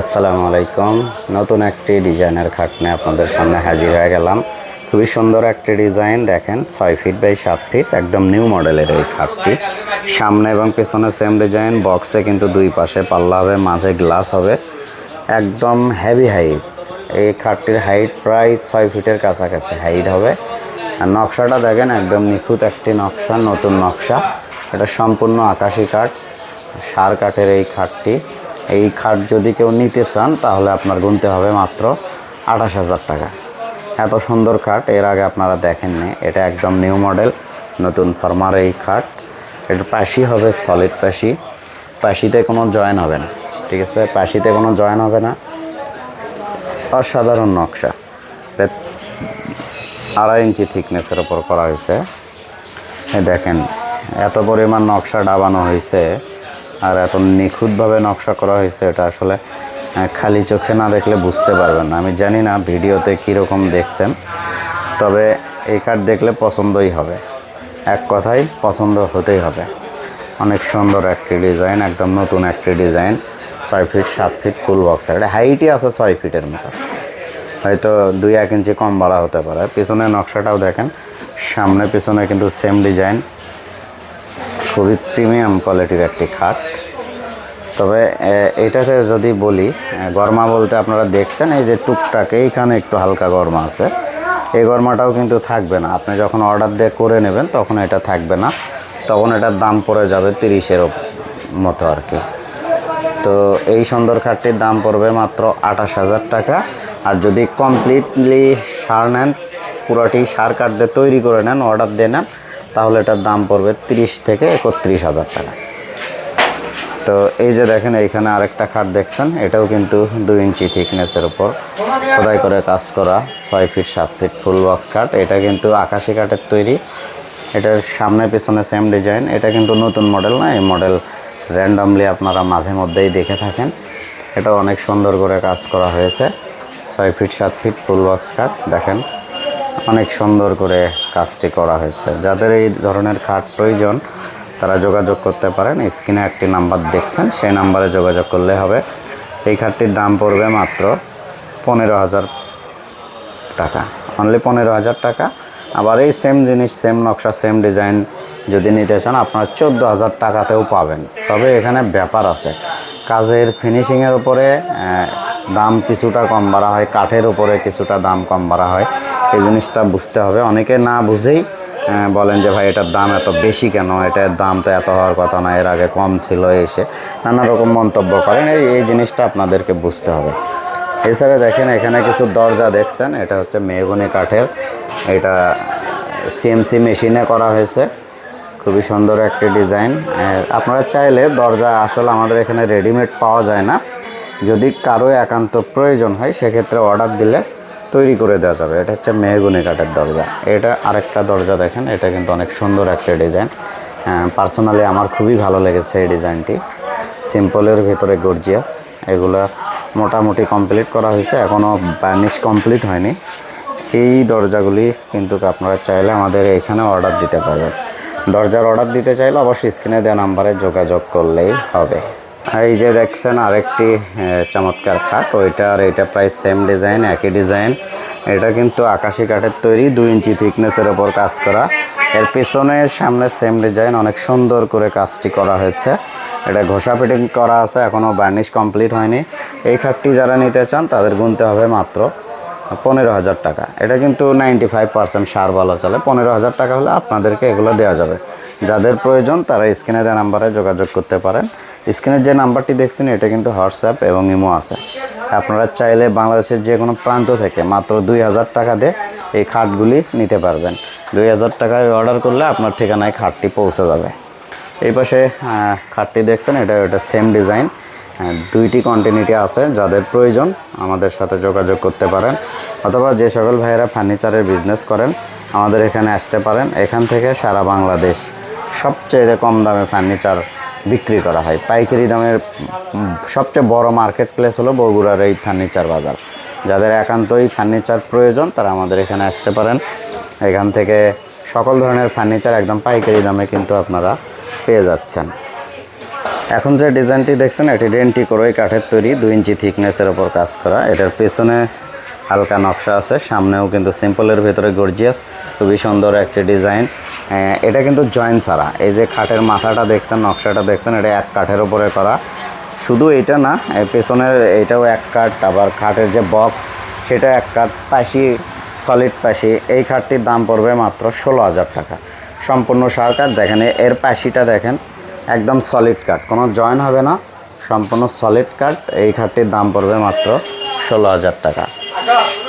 আসসালামু আলাইকুম। নতুন একটি ডিজাইনের খাট নিয়ে আপনাদের সামনে হাজির হয়ে গেলাম। খুবই সুন্দর একটি ডিজাইন, দেখেন, ছয় ফিট বাই সাত ফিট, একদম নিউ মডেলের এই খাটটি। সামনে এবং পেছনে সেম ডিজাইন বক্সে কিন্তু দুই পাশে পাল্লা হবে, মাঝে গ্লাস হবে। একদম হেভি হাইট এই খাটটির হাইট প্রায় ছয় ফিটের কাছাকাছি হাইট হবে। আর নকশাটা দেখেন, একদম নিখুঁত একটি নকশা, নতুন নকশা। এটা সম্পূর্ণ আকাশি কাঠ, সার কাঠের এই খাটটি। এই খাট যদি কেউ নিতে চান, তাহলে আপনার গুনতে হবে মাত্র আঠাশ হাজার টাকা। এত সুন্দর খাট, এর আগে আপনারা দেখেননি। এটা একদম নিউ মডেল, নতুন ফর্মার এই খাট। এটা পাশি হবে সলিড পাশি। পাশিতে কোনো জয়েন হবে না, ঠিক আছে? পাশিতে কোনো জয়েন হবে না। অসাধারণ নকশা। আড়াই ইঞ্চি থিকনেসের ওপর করা হয়েছে। দেখেন, এত পরিমাণ নকশা ডাবানো হয়েছে। আর এত নিখুঁতভাবে নকশা করা হয়েছে এটা আসলে খালি চোখে না দেখলে বুঝতে পারবেন না। আমি জানি না ভিডিওতে কীরকম দেখছেন, তবে এই কার্ড দেখলে পছন্দই হবে। এক কথাই পছন্দ হতেই হবে। অনেক সুন্দর একটি ডিজাইন, একদম নতুন একটি ডিজাইন, ছয় ফিট, সাত ফিট ফুল বক্স। এটা হাইটই আছে ছয় ফিটের মতো। হয়তো দুই এক ইঞ্চি কম বাড়া হতে পারে। পিছনে নকশাটাও দেখেন, সামনে পিছনে কিন্তু সেম ডিজাইন। খুবই প্রিমিয়াম কোয়ালিটির একটি খাট। তবে এটাতে যদি বলি গরমা বলতে আপনারা দেখছেন, এই যে টুকটাক, এইখানে একটু হালকা গরমা আছে। এই গরমাটাও কিন্তু থাকবে না। আপনি যখন অর্ডার দিয়ে করে নেবেন, তখন এটা থাকবে না। তখন এটার দাম পড়ে যাবে তিরিশের মতো আর কি। তো এই সুন্দর খাটটির দাম পড়বে মাত্র আঠাশ হাজার টাকা। আর যদি কমপ্লিটলি সার নেন, পুরোটি সার কাঠ দিয়ে তৈরি করে নেন অর্ডার দিয়ে নেন তাহলে এটার দাম পড়বে তিরিশ থেকে একত্রিশ হাজার টাকা। তো এই যে দেখেন, এইখানে আরেকটা খাট দেখছেন, এটাও কিন্তু দুই ইঞ্চি থিকনেসের উপর। খোদাই করে কাজ করা ছয় ফিট, সাত ফিট ফুল বক্স কাঠ এটা কিন্তু আকাশি কাঠের তৈরি। এটার সামনে পেছনে সেম ডিজাইন এটা কিন্তু নতুন মডেল না, এই মডেল র্যান্ডামলি আপনারা মাঝে মধ্যেই দেখে থাকেন। এটা অনেক সুন্দর করে কাজ করা হয়েছে, ছয় ফিট, সাত ফিট ফুল বক্স কাঠ দেখেন। অনেক সুন্দর করে কাজটি করা হয়েছে। যাদের এই ধরনের খাট প্রয়োজন, তারা যোগাযোগ করতে পারেন। স্ক্রিনে একটি নাম্বার দেখছেন, সেই নাম্বারে যোগাযোগ করলে হবে। এই খাটটির দাম পড়বে মাত্র পনেরো হাজার টাকা। অনলি পনেরো হাজার টাকা। আবার এই সেম জিনিস সেম নকশা সেম ডিজাইন যদি নিতে চান, আপনারা চোদ্দ হাজার টাকাতেও পাবেন। তবে এখানে ব্যাপার আছে। কাজের ফিনিশিংয়ের উপরে দাম কিছুটা কম বাড়া হয়। কাঠের উপরে কিছুটা দাম কম বাড়া হয়। এই জিনিসটা বুঝতে হবে। অনেকে না বুঝেই বলেন যে, ভাই, এটার দাম এত বেশি কেন? এটার দাম তো এত হওয়ার কথা না। এর আগে কম ছিল এসে। নানা রকম মন্তব্য করেন। এই এই জিনিসটা আপনাদেরকে বুঝতে হবে। এছাড়া দেখেন, এখানে কিছু দরজা দেখছেন? এটা হচ্ছে মেহগুনি কাঠের। এটা সিএমসি মেশিনে করা হয়েছে। খুবই সুন্দর একটি ডিজাইন। আপনারা চাইলে দরজা আসলে আমাদের এখানে রেডিমেড পাওয়া যায় না। যদি কারও একান্ত প্রয়োজন হয়, সেক্ষেত্রে অর্ডার দিলে তৈরি করে দেওয়া যাবে। এটা হচ্ছে মেহগুনি কাঠের দরজা। এটা আরেকটা দরজা দেখেন, এটা কিন্তু অনেক সুন্দর একটা ডিজাইন। পার্সোনালি আমার খুবই ভালো লেগেছে এই ডিজাইনটি। সিম্পলের ভিতরে গর্জিয়াস এগুলো মোটামুটি কমপ্লিট করা হয়েছে এখনও বার্নিশ কমপ্লিট হয়নি। এই দরজাগুলি কিন্তু আপনারা চাইলে আমাদের এখানে অর্ডার দিতে পারবেন। দরজার অর্ডার দিতে চাইলে অবশ্যই স্ক্রিনে দেওয়া নাম্বারে যোগাযোগ করলেই হবে। এই যে দেখছেন আরেকটি চমৎকার খাট। ওইটা আর এইটা প্রায় সেম ডিজাইন একই ডিজাইন এটা কিন্তু আকাশি কাঠের তৈরি, দুই ইঞ্চি থিকনেসের ওপর কাজ করা। এর পেছনে সামনে সেম ডিজাইন অনেক সুন্দর করে কাজটি করা হয়েছে। এটা ঘষা ফিটিং করা আছে এখনও বার্নিশ কমপ্লিট হয়নি। এই খাটটি যারা নিতে চান, তাদের গুনতে হবে মাত্র পনেরো হাজার টাকা। এটা কিন্তু নাইনটি ফাইভ পার্সেন্ট সার ভালো চলে। পনেরো হাজার টাকা হলে আপনাদেরকে এগুলো দেওয়া যাবে। যাদের প্রয়োজন, তারা স্ক্রিনে দেওয়া নাম্বারে যোগাযোগ করতে পারেন। স্ক্রিনের যে নাম্বারটি দেখছেন, এটা কিন্তু হোয়াটসঅ্যাপ এবং ইমো আছে। আপনারা চাইলে বাংলাদেশের যে কোনো প্রান্ত থেকে মাত্র দুই হাজার টাকা দিয়ে এই খাটগুলি নিতে পারবেন। দুই হাজার টাকায় অর্ডার করলে আপনার ঠিকানায় খাটটি পৌঁছে যাবে। এই পাশে খাটটি দেখছেন, এটা এটা সেম ডিজাইন দুইটি কন্টিনিউটি আছে, যাদের প্রয়োজন আমাদের সাথে যোগাযোগ করতে পারেন অথবা যে সকল ভাইয়েরা ফার্নিচারের বিজনেস করেন, আমাদের এখানে আসতে পারেন। এখান থেকে সারা বাংলাদেশ সবচেয়ে কম দামে ফার্নিচার বিক্রি করা হয়। পাইকারি দামের সবচেয়ে বড় মার্কেট প্লেস হলো বগুড়ার এই ফার্নিচার বাজার। যাদের একান্তই ফার্নিচার প্রয়োজন, তারা আমাদের এখানে আসতে পারেন। এখান থেকে সকল ধরনের ফার্নিচার একদম পাইকারি দামে কিন্তু আপনারা পেয়ে যাচ্ছেন। এখন যে ডিজাইনটি দেখছেন, এটি ডেন্টি করে কাঠের তৈরি, দুই ইঞ্চি থিকনেসের ওপর কাজ করা। এটার পেছনে হালকা নকশা আছে, সামনেও কিন্তু সিম্পলের ভেতরে গর্জিয়াস খুবই সুন্দর একটি ডিজাইন এটা কিন্তু জয়েন্ট ছাড়া। এই যে খাটের মাথাটা দেখছেন, নকশাটা দেখছেন, এটা এক কাঠের ওপরে করা। শুধু এটা না পেছনের এটাও এক কাঠ, আবার খাটের যে বক্স সেটা এক কাঠ, পাশি সলিড পাশি। এই খাটটির দাম পড়বে মাত্র ষোলো হাজার টাকা। সম্পূর্ণ সার কাঠ, দেখেন এর পাশিটা দেখেন, একদম সলিড কাঠ। কোনো জয়েন হবে না, সম্পূর্ণ সলিড কাঠ। এই খাটটির দাম পড়বে মাত্র ষোলো হাজার টাকা। 是吧？